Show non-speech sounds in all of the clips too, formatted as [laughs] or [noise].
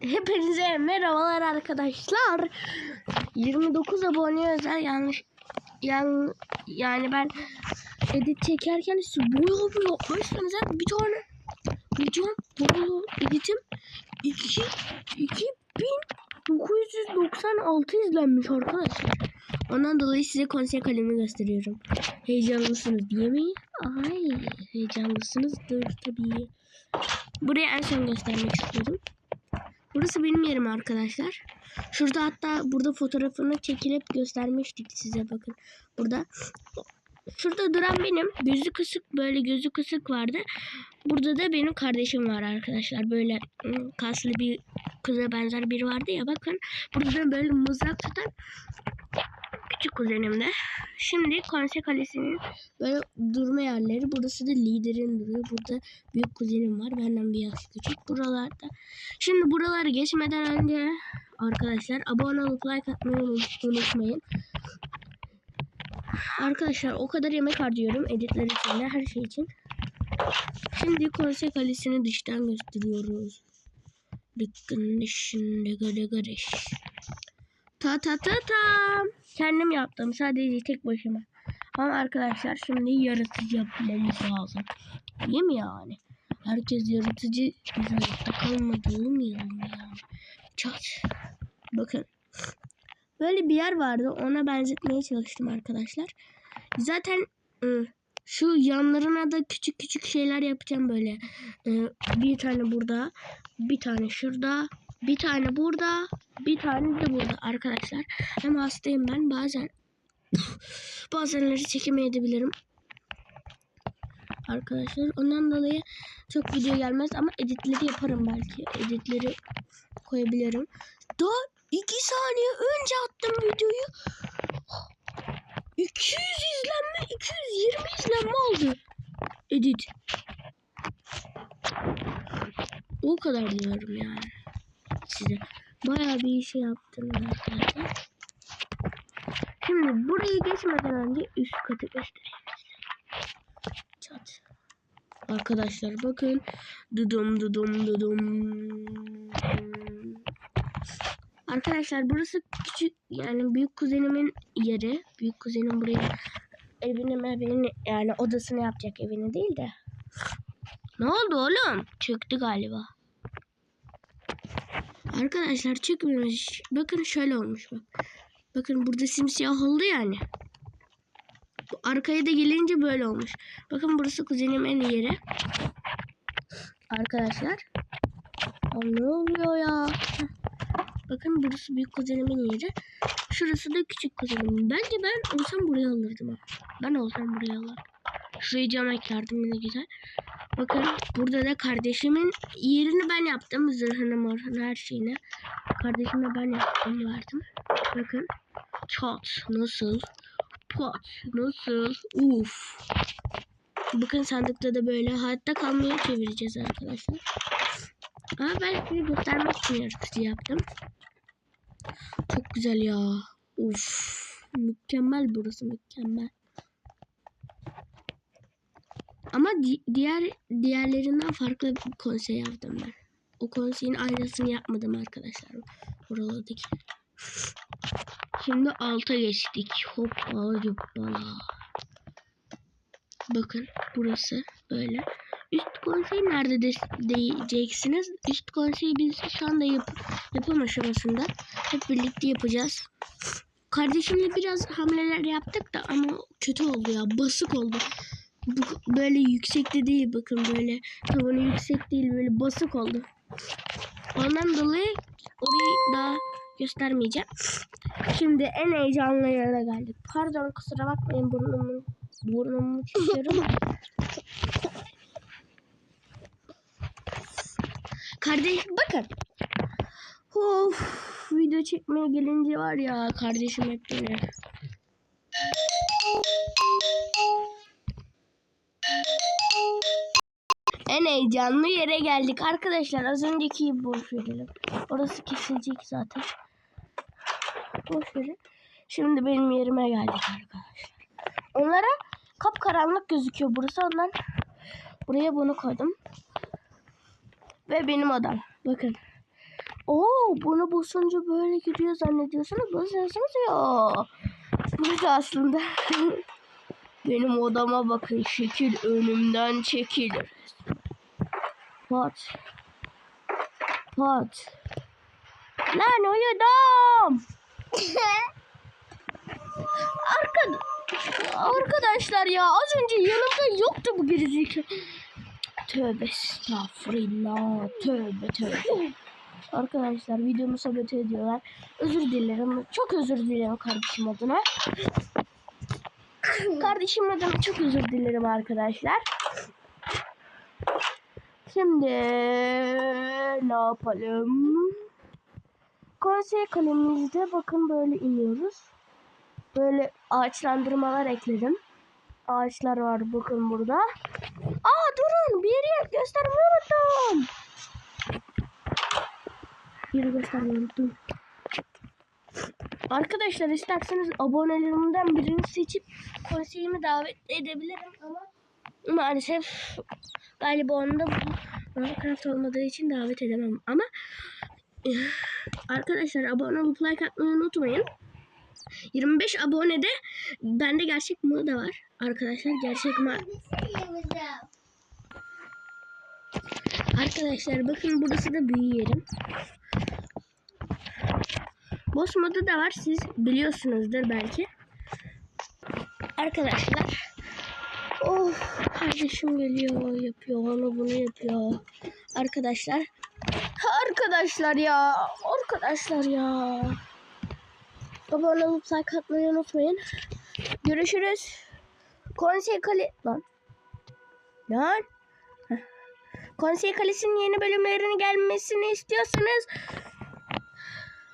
Hepinize merhabalar arkadaşlar. 29 abone özel yanlış yan, yani ben edit çekerken boya bir yapmışsınız ha. bir tane videom boya editim 2 2996 izlenmiş arkadaşlar. Ondan dolayı size konser kalemi gösteriyorum. Heyecanlısınız değil mi? Ay heyecanlısınızdır tabii. Buraya en son göstermek istedim. Burası benim yerim arkadaşlar. Şurada hatta burada fotoğrafını çekilip göstermiştik size bakın. Burada. Şurada duran benim. Gözü kısık böyle gözü kısık vardı. Burada da benim kardeşim var arkadaşlar. Böyle ım, kaslı bir kıza benzer biri vardı ya bakın. Burada da böyle mızrak tutan küçük kuzenim de. Şimdi Konse Kalesi'nin böyle durma yerleri. Burası da liderin duruyor. Burada büyük kuzenim var. Benden bir yaş küçük. Buralarda. Şimdi buraları geçmeden önce arkadaşlar abone olup like atmayı unut- unutmayın. Arkadaşlar o kadar yemek harcıyorum. Editler için de her şey için. Şimdi Konse Kalesi'ni dıştan gösteriyoruz. Dükkanın dışında gare gareş. Ta ta ta ta. Kendim yaptım sadece tek başıma. Ama arkadaşlar şimdi yaratıcı yapmamız lazım. Değil mi yani? Herkes yaratıcı hayatta kalmadı olmayalım ya. Çat. Bakın. Böyle bir yer vardı. Ona benzetmeye çalıştım arkadaşlar. Zaten ı, şu yanlarına da küçük küçük şeyler yapacağım böyle. Bir tane burada, bir tane şurada, bir tane burada, bir tane de burada arkadaşlar. Hem hastayım ben bazen [laughs] bazenleri çekemeyebilirim. Arkadaşlar ondan dolayı çok video gelmez ama editleri yaparım belki. Editleri koyabilirim. Daha 2 saniye önce attım videoyu. 200 izlenme, 220 izlenme oldu. Edit. O kadar diyorum yani. Bayağı bir yaptım arkadaşlar. Şimdi burayı geçmeden önce üst katı göstereyim size. Çat. Arkadaşlar bakın. Dudum dudum dudum. Arkadaşlar burası küçük yani büyük kuzenimin yeri. Büyük kuzenim buraya evini evini yani odasını yapacak evini değil de. Ne oldu oğlum? Çöktü galiba. Arkadaşlar çıkmamış. Bakın şöyle olmuş bak. Bakın burada simsiyah oldu yani. Arkaya da gelince böyle olmuş. Bakın burası kuzenimin yeri. Arkadaşlar. Aa, ne oluyor ya? Bakın burası büyük kuzenimin yeri. Şurası da küçük kuzenimin. Bence ben olsam buraya alırdım. Ben olsam buraya alırdım. Şurayı cam eklerdim yine güzel. Bakın burada da kardeşimin yerini ben yaptım. Zırhını morhını her şeyini. Kardeşime ben yaptım verdim. Bakın. Çat nasıl? Pat nasıl? Uf. Bakın sandıkta da böyle hayatta kalmaya çevireceğiz arkadaşlar. Ama ben size göstermek için yaratıcı yaptım. Çok güzel ya. Uf. Mükemmel burası mükemmel. Ama di- diğer diğerlerinden farklı bir konsey yaptım ben. O konseyin aynısını yapmadım arkadaşlar. Buralardaki. Şimdi alta geçtik. Hoppa hoppala. Bakın burası böyle. Üst konsey nerede de diyeceksiniz. Üst konseyi biz şu anda yap yapım aşamasında. Hep birlikte yapacağız. Kardeşimle biraz hamleler yaptık da ama kötü oldu ya. Basık oldu. Bu, böyle yüksekte değil bakın böyle. Tavanı yüksek değil böyle basık oldu. Ondan dolayı orayı daha göstermeyeceğim. Şimdi en heyecanlı yere geldik. Pardon kusura bakmayın burnumu burnumu çekiyorum. Kardeş bakın. Of video çekmeye gelince var ya kardeşim hep beni. En heyecanlı yere geldik arkadaşlar. Az önceki boş verelim. Orası kesilecek zaten. Boş verin. Şimdi benim yerime geldik arkadaşlar. Onlara kapkaranlık gözüküyor burası ondan. Buraya bunu koydum. Ve benim odam. Bakın. Oo bunu basınca böyle gidiyor zannediyorsunuz. Basıyorsunuz ya. Burada aslında. [laughs] Benim odama bakın. Şekil önümden çekilir. Pat. Pat. Lan uyudum. [laughs] Arkad Arkadaşlar ya az önce yanımda yoktu bu gerizekalı. Tövbe estağfurullah. Tövbe tövbe. Arkadaşlar videomu sabote ediyorlar. Özür dilerim. Çok özür dilerim kardeşim adına. kardeşim adına çok özür dilerim arkadaşlar. Şimdi ne yapalım? Konsey kalemimizde bakın böyle iniyoruz. Böyle ağaçlandırmalar ekledim. Ağaçlar var bakın burada. Aa durun bir yer göstermeyi unuttum. Yeri göstermeyi unuttum. Arkadaşlar isterseniz abonelerimden birini seçip konseyimi davet edebilirim ama maalesef galiba onu da Minecraft olmadığı için davet edemem ama eh, arkadaşlar abone olup like atmayı unutmayın. 25 abonede bende gerçek mı da var. Arkadaşlar gerçek mi? Arkadaşlar bakın burası da büyü yerim. Boss modu da var. Siz biliyorsunuzdur belki. Arkadaşlar. Of kardeşim geliyor yapıyor onu bunu yapıyor. Arkadaşlar. Arkadaşlar ya. Arkadaşlar ya. Abone olup like atmayı unutmayın. Görüşürüz. Konsey Kale... Lan. Lan. Konsey Kalesi'nin yeni bölümlerinin gelmesini istiyorsanız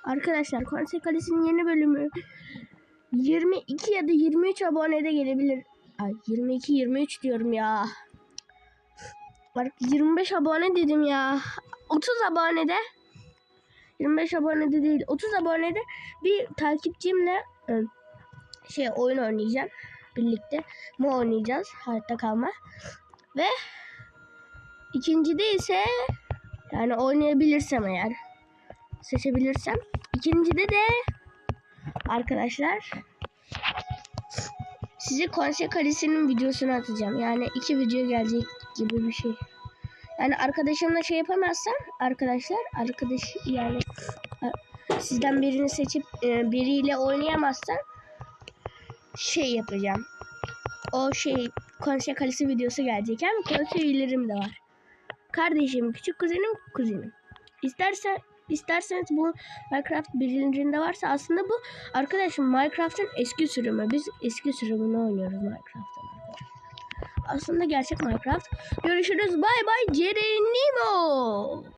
Arkadaşlar Konsey Kalesi'nin yeni bölümü 22 ya da 23 abonede gelebilir. Ay 22 23 diyorum ya. Bak 25 abone dedim ya. 30 abonede 25 abonede değil 30 abonede bir takipçimle e, şey oyun oynayacağım birlikte. Mu oynayacağız hayatta kalma. Ve ikincide ise yani oynayabilirsem eğer seçebilirsem ikincide de arkadaşlar size konsey kalesinin videosunu atacağım. Yani iki video gelecek gibi bir şey. Yani arkadaşımla şey yapamazsam arkadaşlar arkadaş yani a- sizden birini seçip e, biriyle oynayamazsam şey yapacağım. O şey konsey kalesi videosu gelecek. Hem konsey üyelerim de var. Kardeşim, küçük kuzenim, kuzenim. İstersen isterseniz bu Minecraft birincinde varsa aslında bu arkadaşım Minecraft'ın eski sürümü. Biz eski sürümünü oynuyoruz Minecraft'ın. Aslında gerçek Minecraft. Görüşürüz. Bay bay. Cerenimo.